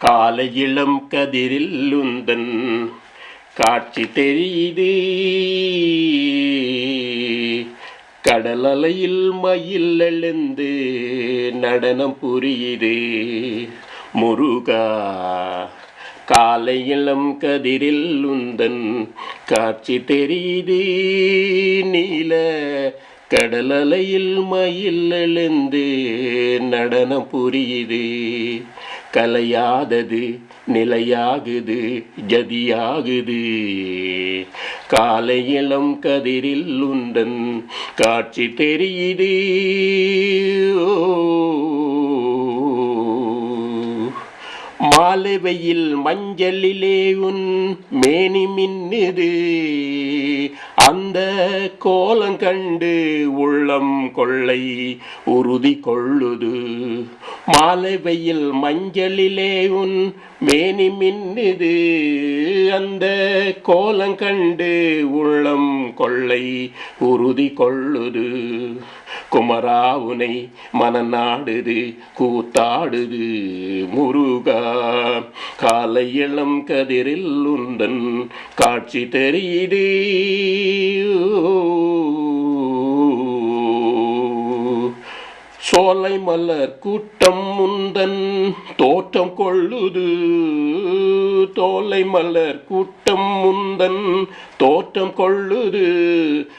காலை இளம் கதிரில் உந்தன் காட்சி தெரியுது. கடல் அலையில் மயில் எழுந்து நடனம் புரியுது. முருகா காலை இளம் கதிரில் உந்தன் காட்சி தெரியுது. நீல கடல் அலையில் மயில் எழுந்து நடனம் புரியுது. கலையாதது நிலையாகுது ஜதியாகுது. காலை இளம் கதிரில் உந்தன் காட்சி தெரியுது. மாலை வெயில் மஞ்சளிலே உன் மேனி மின்னுது. அந்த கோலம் கண்டு உள்ளம் கொள்ளை உறுதி கொள்ளுது. மாலை வெயில் மஞ்சளிலே உன் மேனி மின்னுது. அந்த கோலம் கண்டு உள்ளம் கொள்ளை உறுதி கொள்ளுது. குமராவுனை மனநாடுது கூத்தாடுது. முருகா காலை இளம் கதிரில் உந்தன் காட்சி தெரியுது. சோலை மலர் கூட்டம் முந்தன் தோற்றம் கொள்ளுது. தோலை மலர் கூட்டம் முந்தன் தோற்றம் கொள்ளுது.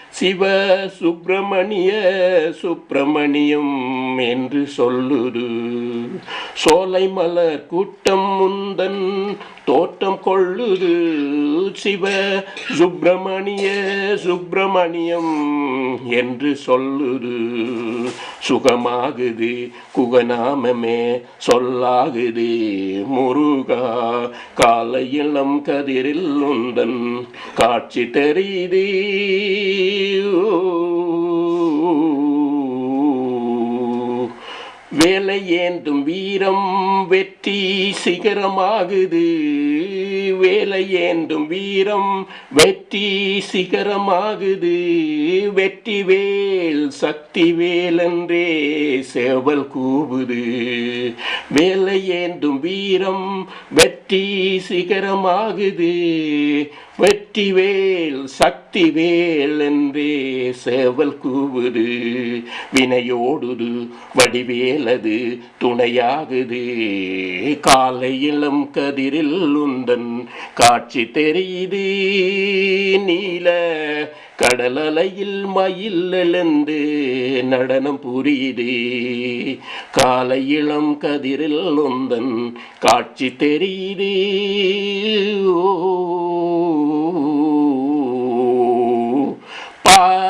சிவ சுப்பிரமணிய சுப்பிரமணியம் என்று சொல்லுது. சோலை மலர் கூட்டம் முந்தன் தோட்டம் கொள்ளுது சிவ சுப்பிரமணிய சுப்பிரமணியம் என்று சொல்லுது. சுகமாகுது குகநாமமே சொல்லாகுது முருகா காலை இளம் கதிரில் உந்தன் காட்சி தெரியுது. வேலை ஏந்தும் வீரம் வெற்றி சிகரமாகுது. வேலை ஏந்தும் வீரம் வெற்றி சிகரமாகுது. வெற்றி வேல் சக்தி வேலென்றே சேவல் கூவுது. வேலை ஏந்தும் வீரம் வெற்றி சிகரமாகுது. வெற்றி வேல் சக்தி வேல் என்றே சேவல் கூவுது. வினையோடுது வடிவேலது துணையாகுது. காலை இளம் கதிரில் உன் உந்தன் காட்சி தெரியுது. நீல கடலலையில் மயில் எழுந்து நடனம் புரியுது. காலை இளம் கதிரில் ஒந்தன் காட்சி தெரியுது. ஓ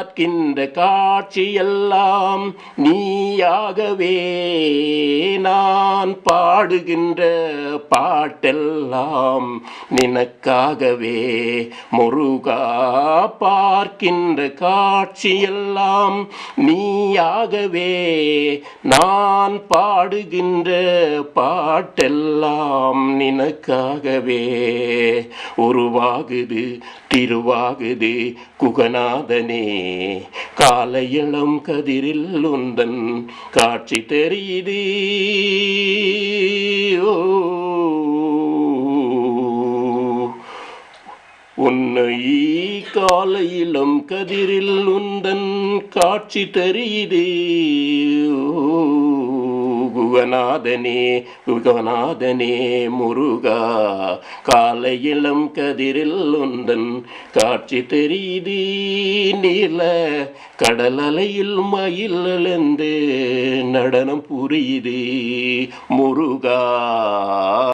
பார்க்கின்ற காட்சியெல்லாம் நீயாகவே நான் பாடுகின்ற பாட்டெல்லாம் நினக்காகவே முருகா பார்க்கின்ற காட்சியெல்லாம் நீயாகவே நான் பாடுகின்ற பாட்டெல்லாம் நினக்காகவே உருவாகுது திருவாகுதே குகநாதனே. காலையிளம் கதிரில் உந்தன் காட்சி தெரியுது. உன்னை காலையிலும் கதிரில் உந்தன் காட்சி தெரியுதே. குகநாதனே குகநாதனே முருகா. காலையிலும் கதிரில் உந்தன் காட்சி தெரியுது நீல. கடல் அலையில் மயில் எழுந்து நடனம் புரியுது முருகா.